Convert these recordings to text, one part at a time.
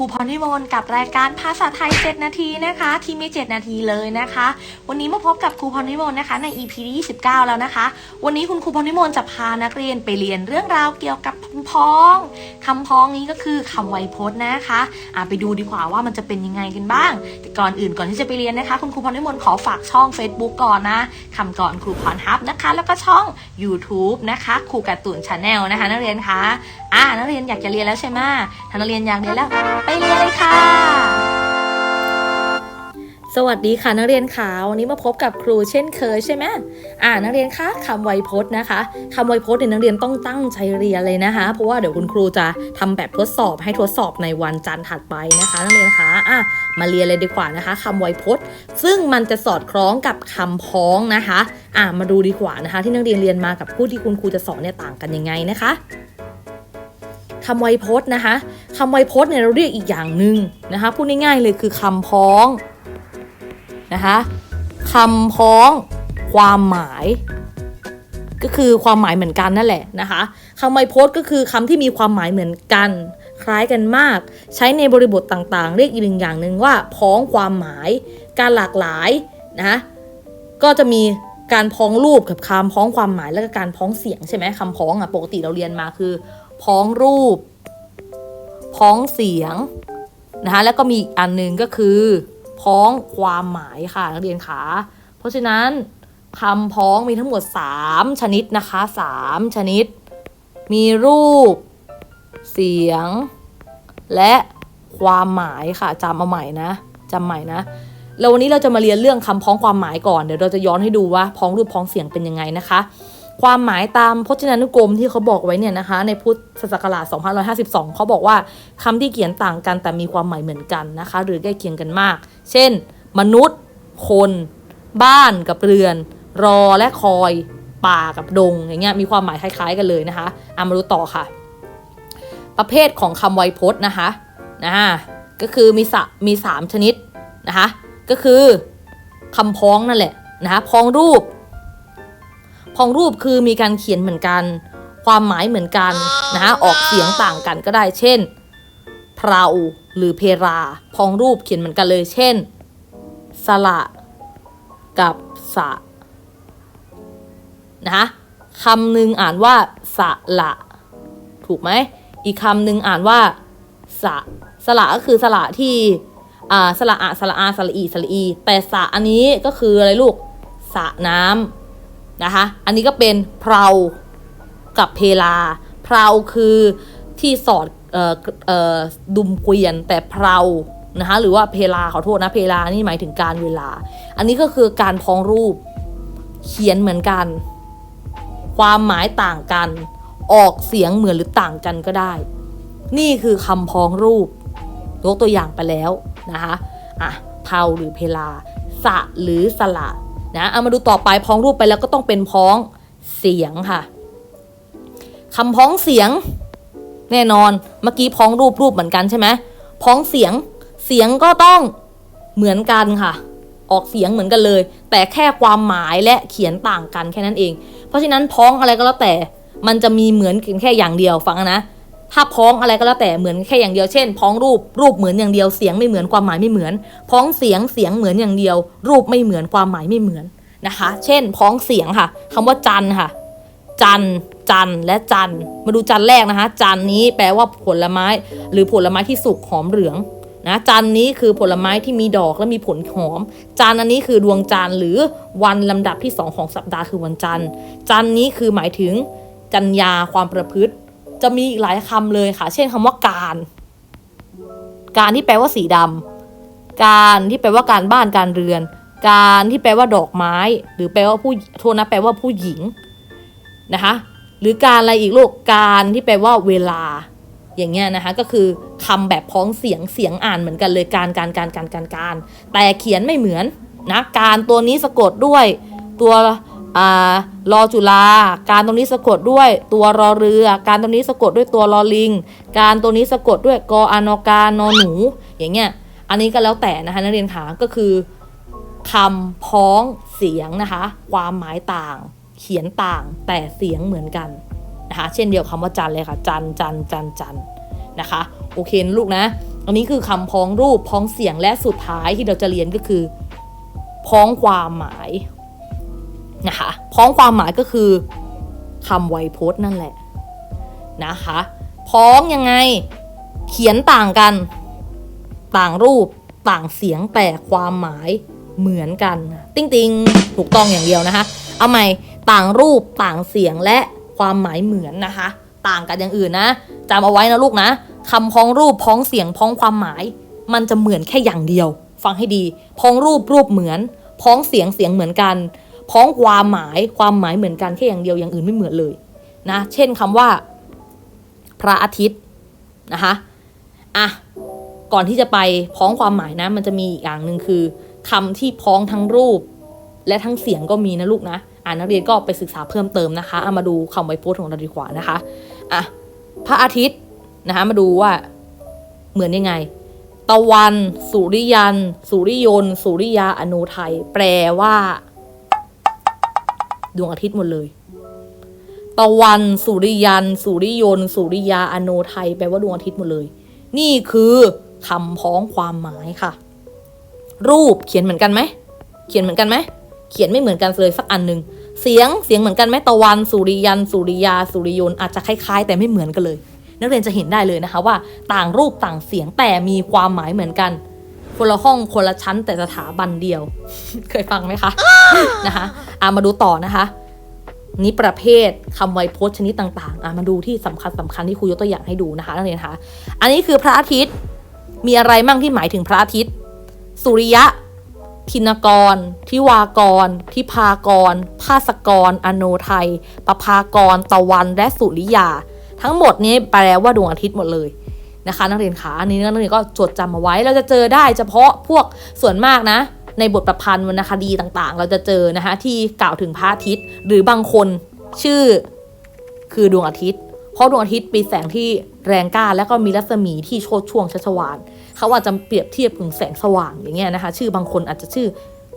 รูพรนิมนกับรายการภาษาไทย 7 นาทีนะคะ ที่มี 7 นาทีเลยนะคะ วันนี้มาพบกับครูพรนิมนนะคะใน EP ที่29 แล้วนะคะ วันนี้คุณครูพรนิมนจะพานักเรียนไปเรียนเรื่องราวเกี่ยวกับคำพ้องคำพ้องนี้ก็คือคำไวยพจน์นะคะอะไปดูดีกว่าว่ามันจะเป็นยังไงกันบ้าง แต่ก่อนอื่นก่อนที่จะไปเรียนนะคะ คุณครูพรนิมนขอฝากช่อง Facebook ก่อนนะคำก่อนครูพรฮับนะคะ แล้วก็ช่อง YouTube นะคะครูการ์ตูนชาแนลนะคะ นักเรียนคะอ่านักเรียนอยากจะเรียนแล้วใช่ไหมถ้านักเรียนอยากเรียนแล้วเรียนเลยค่ะ สวัสดีค่ะนักเรียนค่ะวันนี้มาพบกับครูเช่นเคยใช่ไหมอ่านักเรียนคะคำไวยพจน์นะคะคำไวยพจน์เนี่ยนักเรียนต้องตั้งใจเรียนเลยนะคะ เพราะว่าเดี๋ยวคุณครูจะทำแบบทดสอบให้ทดสอบในวันจันทร์ถัดไปนะคะ นักเรียนคะอะมาเรียนเลยดีกว่านะคะคำไวยพจน์ ซึ่งมันจะสอดคล้องกับคำพ้องนะคะ อะมาดูดีกว่านะคะ ที่นักเรียนเรียนมากับผู้ที่คุณครูจะสอนเนี่ยต่างกันยังไงนะคะ คำไวยพจน์นะคะคำไวยพจน์เนี่ยเราเรียกอีกอย่างหนึ่งนะคะพูดง่ายๆเลยคือคำพ้องนะคะคำพ้องความหมาย ก็คือความหมายเหมือนกันนั่นแหละนะคะคำไวยพจน์ก็คือคำที่มีความหมายเหมือนกัน คล้ายกันมาก ใช้ในบริบทต่างๆ เรียกอีกหนึ่งอย่างหนึ่งว่าพ้องความหมาย การหลากหลายนะก็จะมีการพ้องรูปกับคำพ้องความหมายแล้วก็การพ้องเสียงใช่ไหมคำพ้องอะปกติเราเรียนมาคือ พ้องรูป พ้องเสียงนะคะแล้วก็มีอีกอันหนึ่งก็คือ พ้องความหมายค่ะนักเรียนขาเพราะฉะนั้นคำพ้องมีทั้งหมด 3 ชนิดนะคะ 3 ชนิด มีรูป เสียง และความหมายค่ะจำเอาใหม่นะจำใหม่นะแล้ววันนี้เราจะมาเรียนเรื่องคำพ้องความหมายก่อนเดี๋ยวเราจะย้อนให้ดูว่าพ้องรูปพ้องเสียงเป็นยังไงนะคะ ความหมายตามพจนานุกรมที่เขาบอกไว้เนี่ยนะคะ ในพุทธศักราช2552 เขาบอกว่าคำที่เขียนต่างกันแต่มีความหมายเหมือนกันนะคะ หรือใกล้เคียงกันมาก เช่น มนุษย์ คน บ้านกับเรือน รอและคอย ป่ากับดงอย่างเงี้ยมีความหมายคล้ายๆ กันเลยนะคะเอามาดูต่อค่ะ ประเภทของคำไวยพจน์นะคะนะก็คือมีสมีสามชนิดนะคะก็คือคำพ้องนั่นแหละนะคะพ้องรูป พองรูปคือมีการเขียนเหมือนกัน ความหมายเหมือนกันนะคะออกเสียงต่างกันก็ได้ เช่นเพราหรือเพราพองรูปเขียนเหมือนกันเลย เช่น สละกับสะนะคะคำหนึ่งอ่านว่าสะละ ถูกไหม อีกคำหนึ่งอ่านว่าสะสละก็คือสละที่อ่าสละอะสละอาสละอีสละอี แต่สะอันนี้ก็คืออะไรลูกสะน้ำ นะคะอันนี้ก็เป็นเพรากับเพลาเพราคือที่สอดออดุมเกวียนแต่เพรานะคะหรือว่าเพลาขอโทษนะเพลานี่หมายถึงการเวลา อันนี้ก็คือการพ้องรูปเขียนเหมือนกัน ความหมายต่างกัน ออกเสียงเหมือนหรือต่างกันก็ได้ นี่คือคำพ้องรูปยกตัวอย่างไปแล้วนะคะอะเทาหรือเพลาสะหรือสละ นะเอามาดูต่อไปพ้องรูปไปแล้วก็ต้องเป็นพ้องเสียงค่ะคำพ้องเสียง แน่นอนเมื่อกี้พ้องรูปรูปเหมือนกันใช่ไหมพ้องเสียงเสียงก็ต้องเหมือนกันค่ะ ออกเสียงเหมือนกันเลย แต่แค่ความหมายและเขียนต่างกันแค่นั้นเอง เพราะฉะนั้นพ้องอะไรก็แล้วแต่มันจะมีเหมือนกันแค่อย่างเดียวฟังนะ ถ้าพ้องอะไรก็แล้วแต่เหมือนแค่อย่างเดียวเช่น พ้องรูปรูปเหมือนอย่างเดียวเสียงไม่เหมือนความหมายไม่เหมือน พ้องเสียงเสียงเหมือนอย่างเดียว รูปไม่เหมือนความหมายไม่เหมือนนะคะ เช่น พ้องเสียงค่ะคำว่าจันค่ะ จันจันและจันมาดูจันแรกนะคะ จันนี้แปลว่าผลไม้ หรือผลไม้ที่สุกหอมเหลืองนะจันนี้คือผลไม้ที่มีดอกและมีผลหอม จันอันนี้คือดวงจันทร์หรือวันลำดับที่สองของสัปดาห์คือวันจันทร์ จันนี้คือหมายถึงจัญญาความประพฤติ จะมีอีกหลายคำเลยค่ะ เช่นคำว่าการ การที่แปลว่าสีดำการที่แปลว่าการบ้านการเรือน การที่แปลว่าดอกไม้ หรือแปลว่าผู้โทษนะแปลว่าผู้หญิงนะคะหรือการอะไรอีกลูกการที่แปลว่าเวลา อย่างเงี้ยนะคะก็คือคำแบบพ้องเสียงเสียงอ่านเหมือนกันเลยการการการการการการแต่เขียนไม่เหมือนนะการตัวนี้สะกดด้วยตัว รอจุฬาการตรงนี้สะกดด้วยตัวรอเรือ การตรงนี้สะกดด้วยตัวรอลิง การตัวนี้สะกดด้วยกออานอกานอหนู อย่างเงี้ย อันนี้ก็แล้วแต่นะคะนักเรียนคะก็คือคำพ้องเสียงนะคะ ความหมายต่าง เขียนต่างแต่เสียงเหมือนกันนะคะ เช่นเดียวคำว่าจันเลยค่ะ จันจันจันจันนะคะ โอเคลูกนะ อันนี้คือคำพ้องรูปพ้องเสียงและสุดท้ายที่เราจะเรียนก็คือ พ้องความหมาย นะคะ พ้องความหมายก็คือคำไวยพจน์นั่นแหละนะคะ พ้องยังไง เขียนต่างกัน ต่างรูปต่างเสียงแต่ความหมายเหมือนกัน ติ้งติงถูกต้องอย่างเดียวนะคะ เอาใหม่ต่างรูปต่างเสียงและความหมายเหมือนนะคะ ต่างกันอย่างอื่นนะจำเอาไว้นะลูกนะคำพ้องรูปพ้องเสียงพ้องความหมาย มันจะเหมือนแค่อย่างเดียว ฟังให้ดี พ้องรูปรูปเหมือน พ้องเสียงเสียงเหมือนกัน พ้องความหมายความหมายเหมือนกันแค่อย่างเดียวอย่างอื่นไม่เหมือนเลยนะเช่นคำว่า พระอาทิตย์นะคะอะก่อนที่จะไปพ้องความหมายนะ มันจะมีอีกอย่างหนึ่งคือคำที่พ้องทั้งรูป และทั้งเสียงก็มีนะลูกนะอ่านนักเรียนก็ไปศึกษาเพิ่มเติมนะคะเอามาดูคำไวยพจน์ของเราดีกว่านะคะอะพระอาทิตย์นะคะมาดูว่าเหมือนยังไง ตะวัน สุริยัน สุริยน สุริยาอนุไทย แปลว่า ดวงอาทิตย์หมดเลย ตะวันสุริยัน สุริยน สุริยาอโนไทยแปลว่าดวงอาทิตย์หมดเลย นี่คือคำพ้องความหมายค่ะ รูปเขียนเหมือนกันไหม เขียนเหมือนกันไหม เขียนไม่เหมือนกันเลยสักอันหนึ่งเสียงเสียงเหมือนกันไหมตะวัน สุริยัน สุริยา สุริยนอาจจะคล้ายๆ แต่ไม่เหมือนกันเลย นักเรียนจะเห็นได้เลยนะคะว่า ต่างรูปต่างเสียงแต่มีความหมายเหมือนกัน คนละห้องคนละชั้นแต่สถาบันเดียว เคยฟังไหมคะนะคะอะมาดูต่อนะคะ นี่ประเภทคำไวยพจน์ชนิดต่างๆอะมาดูที่สำคัญสำคัญที่ครูยกตัวอย่างให้ดูนะคะนักเรียนคะอันนี้คือพระอาทิตย์มีอะไรมั่งที่หมายถึงพระอาทิตย์ สุริยะทินกร ทิวากร ทิพากร ภาสกร อโนไทยประภากร ตะวัน และสุริยา ทั้งหมดนี้แปลว่าดวงอาทิตย์หมดเลย นะคะนักเรียนคะอันนี้นักเรียนก็จดจำเอาไว้เราจะเจอได้เฉพาะพวกส่วนมากนะ ในบทประพันธ์วรรณคดีต่างๆ เราจะเจอนะคะที่กล่าวถึงพระอาทิตย์ หรือบางคนชื่อคือดวงอาทิตย์ เพราะดวงอาทิตย์มีแสงที่แรงกล้าและก็มีรัศมีที่โชดช่วงชัชวานเขาอาจจะเปรียบเทียบถึงแสงสว่างอย่างเงี้ยนะคะ ชื่อบางคนอาจจะชื่อ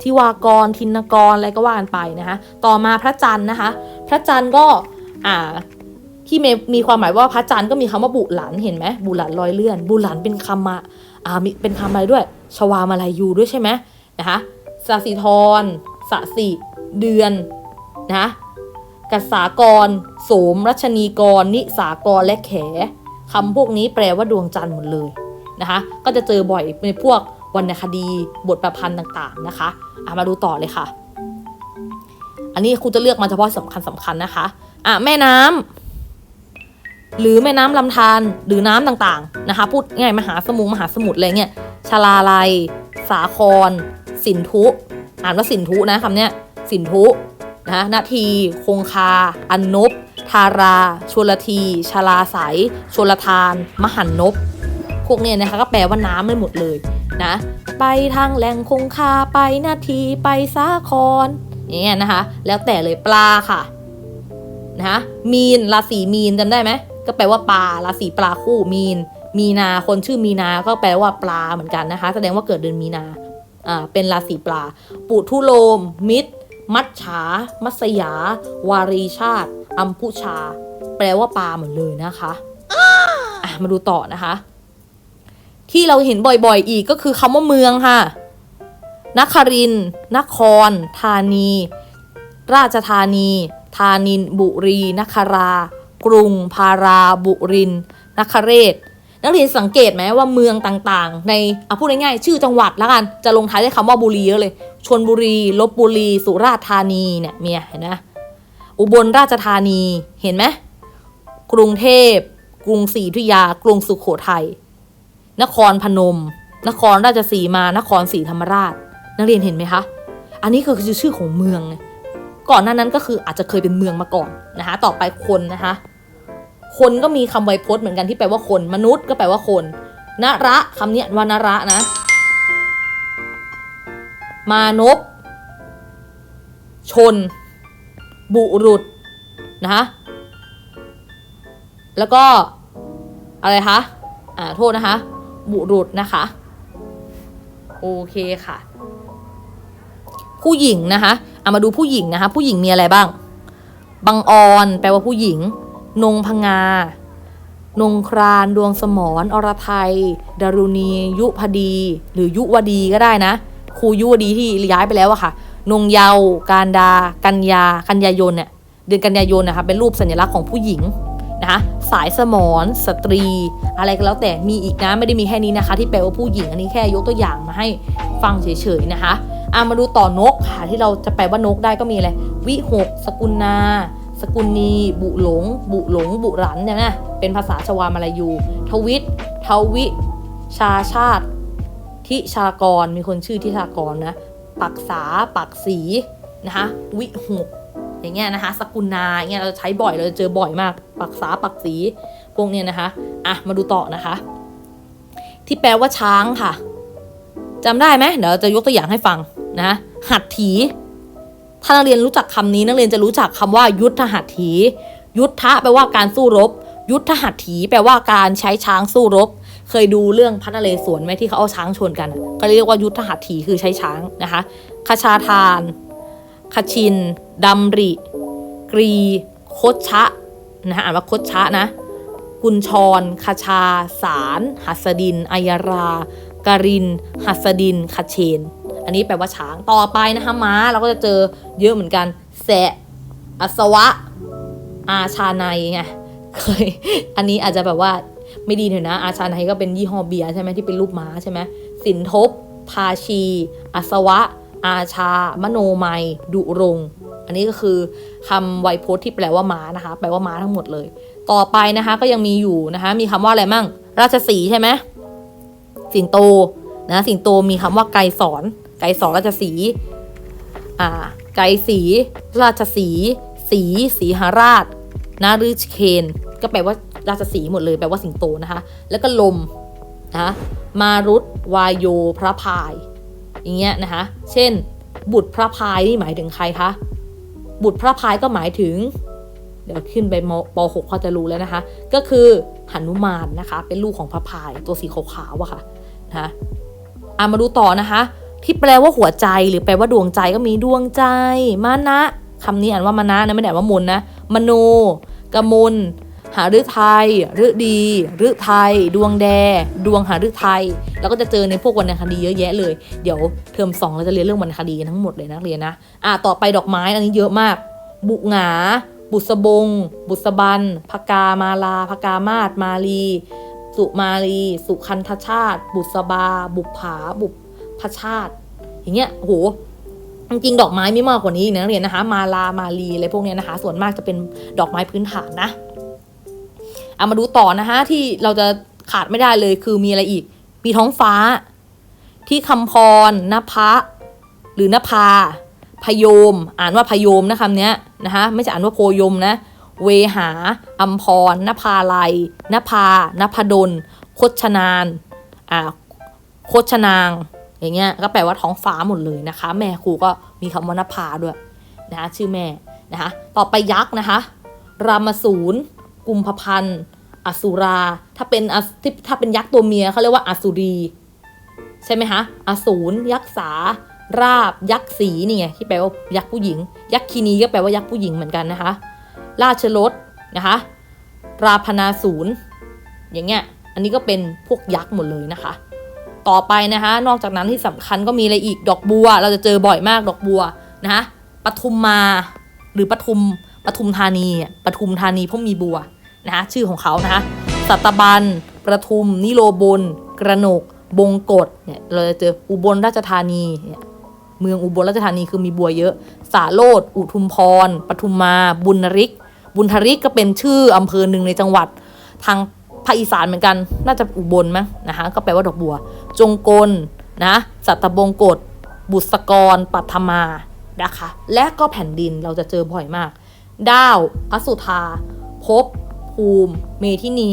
ทิวากรทินกรอะไรก็ว่ากันไปนะคะต่อมาพระจันทร์นะคะ พระจันทร์ก็อ่า ที่มีมีความหมายว่าพระจันทร์ก็มีคำว่าบุหลันเห็นไหมบุหลันลอยเลื่อน บุหลันเป็นคำมาอ่ามีเป็นคำอะไรด้วย ชวามาลายูด้วยใช่ไหมนะคะสสิธรสสิเดือนนะกัสากร โสมรัชนีกร นิสากรและแขคำพวกนี้แปลว่าดวงจันทร์หมดเลยนะคะก็จะเจอบ่อยในพวกวรรณคดีบทประพันธ์ต่างๆนะคะอะมาดูต่อเลยค่ะ อันนี้ครูจะเลือกมาเฉพาะสำคัญสำคัญนะคะ อะ แม่น้ำ หรือแม่น้ำลำธารหรือน้ำต่างๆนะคะ พูดง่ายมหาสมุทรมหาสมุทรอะไรเงี้ยชลาลัย สาคร สินธุ อ่านว่าสินธุนะคำเนี้ยสินธุนะนาที คงคา อันนบ ทารา ชลทีชลาสายชลทาน มหันนบ พวกเนี้ยนะคะก็แปลว่าน้ำไม่หมดเลยนะ ไปทางแหล่งคงคา ไปนาที ไปสาคร อย่างเงี้ยนะคะ แล้วแต่เลยปลาค่ะ นะคะมีนราศีมีนจำได้ไหม ก็แปลว่าปลาราศีปลาคู่มีน มีนาคนชื่อมีนาก็แปลว่าปลาเหมือนกันนะคะ แสดงว่าเกิดเดือนมีนาอ่าเป็นราศีปลา ปุถุโลม มิตร มัจฉา มัสยา วารีชาติ อัมพุชา แปลว่าปลาเหมดเลยนะคะอะมาดูต่อนะคะ ที่เราเห็นบ่อยๆอีกก็คือคำว่าเมืองค่ะนครินนคร ธานี ราชธานี ธานิน บุรีนครา กรุง พาราบุรินนคเรศนักเรียนสังเกตไหมว่าเมืองต่างๆ ในเอาพูดง่ายๆชื่อจังหวัดแล้วกันจะลงท้ายด้วยคำว่าบุรีเยอะเลยชนบุรีลบบุรี สุราษฎร์ธานีเนี่ยเมียเห็นไหมอุบลราชธานีเห็นไหมกรุงเทพ กรุงศรีอยุยา กรุงสุขโขทัยนครพนม นครราชสีมา นครศรีธรรมราช นักเรียนเห็นไหมคะ อันนี้คือชื่อของเมืองไง ก่อนหน้านั้นก็คืออาจจะเคยเป็นเมืองมาก่อนนะคะต่อไปคนนะคะคนก็มีคำไวยพจน์เหมือนกันที่แปลว่าคนมนุษย์ก็แปลว่าคนนระคำนี้วานระนะ มานพชน บุรุษนะคะแล้วก็อะไรคะอ่าโทษนะคะ บุรุษนะคะ โอเคค่ะ ผู้หญิงนะคะเอามาดูผู้หญิงนะคะ ผู้หญิงมีอะไรบ้าง บังออนแปลว่าผู้หญิง นงพงา นงคราน ดวงสมรอรไทยดารุณี ยุพดี หรือยุวดีก็ได้นะ ครูยุวดีที่ย้ายไปแล้วอะค่ะ นงเยาว การดา กันยากันยายนเนี่ย เดือนกันยายนนะคะ เป็นรูปสัญลักษณ์ของผู้หญิงนะคะสายสมรสตรี อะไรก็แล้วแต่มีอีกนะไม่ได้มีแค่นี้นะคะ ที่แปลว่าผู้หญิงอันนี้แค่ยกตัวอย่างมาให้ฟังเฉยๆนะคะ อะมาดูต่อนกค่ะที่เราจะแปลว่านกได้ก็มีอะไรวิหก สกุลนา สกุลนี บุหลง บุหลง บุรันเนี่ยนะเป็นภาษาชวามาลายู ทวิต ทวิ ชาชาติ ทิชากร มีคนชื่อทิชากรนะปักษาปักสีนะคะวิหกอย่างเงี้ยนะคะ สกุลนาอย่างเงี้ยเราจะใช้บ่อยเราจะเจอบ่อยมาก ปักษาปักสีพวกเนี้ยนะคะอะมาดูต่อนะคะ ที่แปลว่าช้างค่ะจำได้ไหมเดี๋ยวจะยกตัวอย่างให้ฟัง นะ หัตถี ถ้านักเรียนรู้จักคำนี้นักเรียนจะรู้จักคำว่า ยุทธหัตถี ยุทธะแปลว่าการสู้รบ ยุทธหัตถีแปลว่าการใช้ช้างสู้รบ เคยดูเรื่องพระนเรศวรไหมที่เขาเอาช้างชนกัน ก็เรียกว่ายุทธหัตถีคือใช้ช้างนะคะคชาทานคชินดำริ กรี โคชะนะคะอ่านว่าโคชะนะกุญชรคชา สาร หัสดิน อัยรา การิน หัสดินคเชน อันนี้แปลว่าช้าง ต่อไปนะคะม้าเราก็จะเจอเยอะเหมือนกัน แสะอสวะ อาชาในไง เคย อันนี้อาจจะแบบว่าไม่ดีหน่อยนะ อาชาในก็เป็นยี่ห้อเบียร์ใช่ไหมที่เป็นรูปม้าใช่ไหมสินทบพาชีอสวะ อาชา มโนมัย ดุรง อันนี้ก็คือคำไวยพจน์ที่แปลว่าม้านะคะ แปลว่าม้าทั้งหมดเลย ต่อไปนะคะก็ยังมีอยู่นะคะ มีคำว่าอะไรมั่ง ราชสีห์ใช่ไหมสิงโตนะสิงโตมีคำว่าไกรสอน ไกรสอนราชสีอ่าไกรสีราชสี สีสีหราชนาฤชเคนก็แปลว่าราชสีหมดเลยแปลว่าสิงโตนะคะ แล้วก็ลมนะะมารุตวายโยพระพาย อย่างเงี้ยนะคะ เช่น บุตรพระพายนี่หมายถึงใครคะบุตรพระพายก็หมายถึง เดี๋ยวขึ้นไปมป .6 เขาจะรู้แล้วนะคะ ก็คือหนุมานนะคะ เป็นลูกของพระพายตัวสีขาวๆอะค่ะนะะอะมาดูต่อนะคะ ที่แปลว่าหัวใจหรือแปลว่าดวงใจก็มีดวงใจมานะคำนี้อ่านว่ามานะนะไม่ได้อ่านว่ามนนะมโนกมลหาฤทัยฤดีฤทัยดวงแด ดวงหาฤทัยแล้วก็จะเจอในพวกวรรณคดีเยอะแยะเลย เดี๋ยวเทอมสองเราจะเรียนเรื่องวรรณคดีกันทั้งหมดเลยนักเรียนนะอะต่อไปดอกไม้อันนี้เยอะมาก บุหงา บุษบง บุษบันพกามาลาพกามาศมาลี สุมาลี สุคันธชาติ บุษบา บุปผาบุ พชาติ อย่างเงี้ยโหจริงดอกไม้ไม่มากกว่านี้อีกนะนักเรียนนะคะ มาลามาลีอะไรพวกเนี้ยนะคะ ส่วนมากจะเป็นดอกไม้พื้นฐานนะเอามาดูต่อนะคะที่เราจะขาดไม่ได้เลยคือมีอะไรอีก มีท้องฟ้า ที่คำพรนภะหรือนภาพยม อ่านว่าพยมนะคำเนี้ยนะคะไม่ใช่อ่านว่าโพยมนะ เวหาอัมพรนภาลัยนภานภดลคชนานอ่าโคชนาง อย่างเงี้ยก็แปลว่าท้องฟ้าหมดเลยนะคะ แม่ครูก็มีคำว่านภาด้วยนะคะชื่อแม่นะคะต่อไปยักษ์นะคะรามสูรกุมภพันธ์อสุรา ถ้าเป็นอสิถ้าเป็นยักษ์ตัวเมียเขาเรียกว่าอสุรีใช่ไหมคะอสูรยักษ์สาราบ ยักษ์สีนี่ไงที่แปลว่ายักษ์ผู้หญิง ยักษ์คีนีก็แปลว่ายักษ์ผู้หญิงเหมือนกันนะคะ ราชรถนะคะ ราพนาศูนย์อย่างเงี้ย อันนี้ก็เป็นพวกยักษ์หมดเลยนะคะ ต่อไปนะคะ นอกจากนั้นที่สำคัญก็มีอะไรอีกดอกบัว เราจะเจอบ่อยมากดอกบัวนะคะปทุมมาหรือปทุมปทุมธานีปทุมธานีเพราะมีบัวนะคะชื่อของเขานะคะสัตบันประทุมนิโรบลกระหนก บงกฎเนี่ยเราจะเจออุบลราชธานีเนี่ยเมืองอุบลราชธานีคือมีบัวเยอะ สาโรดอุทุมพร ปทุมมา บุญนริก บุญทริกก็เป็นชื่ออำเภอหนึ่งในจังหวัด ทางภาคอีสานเหมือนกัน น่าจะอุบลมั้งนะคะ ก็แปลว่าดอกบัว จงกลนะสัตบงกฎบุษกร ปัทมานะคะ และก็แผ่นดินเราจะเจอบ่อยมาก ดาวพระสุธาภพภูมิ เมทินี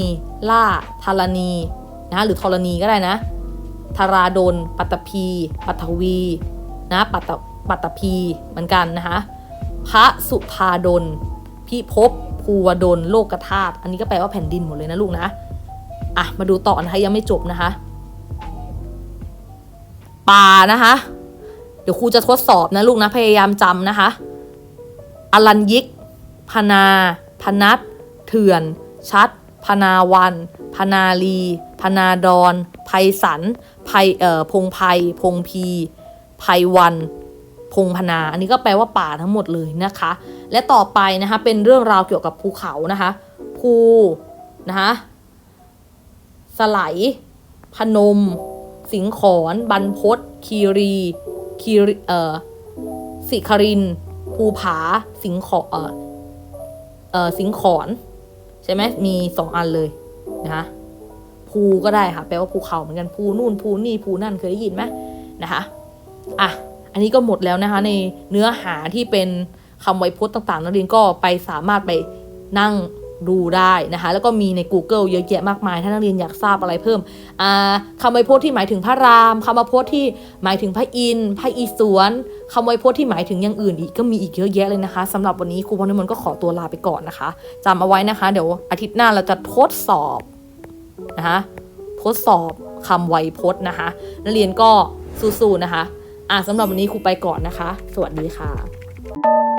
ล่าธารณีนะหรือธรณีก็ได้นะธาราดลปัตตภีปัทวี นะปัตตปัตตภีเหมือนกันนะคะพระสุธาดลพิภพภูวดลโลกธาตุอันนี้ก็แปลว่าแผ่นดินหมดเลยนะลูกนะ อะ มาดูต่อนะคะยังไม่จบนะคะ ป่านะคะ เดี๋ยวครูจะทดสอบนะลูกนะ พยายามจำนะคะ อลันยิก พนา พนัทเถื่อน ชัด พนาวัน พนาลี พนาดอนไพสันไพเอ่อพงไพพงพีไพวัน พงพนา อันนี้ก็แปลว่าป่าทั้งหมดเลยนะคะ และต่อไปนะคะเป็นเรื่องราวเกี่ยวกับภูเขานะคะภูนะคะสไลพนม สิงขอนบรรพตคีรีคีรีเอ่อสิคริน ภูผา สิงขอเอ่อเอ่อสิงขอนใช่ไหมมีสองอันเลยนะคะภูก็ได้ค่ะ แปลว่าภูเขาเหมือนกันภูนู่นภูนี่ภูนั่นเคยได้ยินไหมนะคะอะอันนี้ก็หมดแล้วนะคะ ในเนื้อหาที่เป็นคำไวยพจน์ต่างๆ นักเรียนก็ไปสามารถไปนั่ง ดูได้นะคะ แล้วก็มีใน Google เยอะแยะมากมาย ถ้านักเรียนอยากทราบอะไรเพิ่มคำไวยพจน์ที่หมายถึงพระรามคำไวยพจน์ที่หมายถึงพระอินทร์พระอิศวรคำไวยพจน์ที่หมายถึงอย่างอื่นอีกก็มีอีกเยอะแยะเลยนะคะสำหรับวันนี้ครูพรนิมนต์ก็ขอตัวลาไปก่อนนะคะจำเอาไว้นะคะ เดี๋ยวอาทิตย์หน้าเราจะทดสอบนะคะทดสอบคำไวยพจน์นะคะ นักเรียนก็สู้ๆนะคะอะสำหรับวันนี้ครูไปก่อนนะคะ สวัสดีค่ะ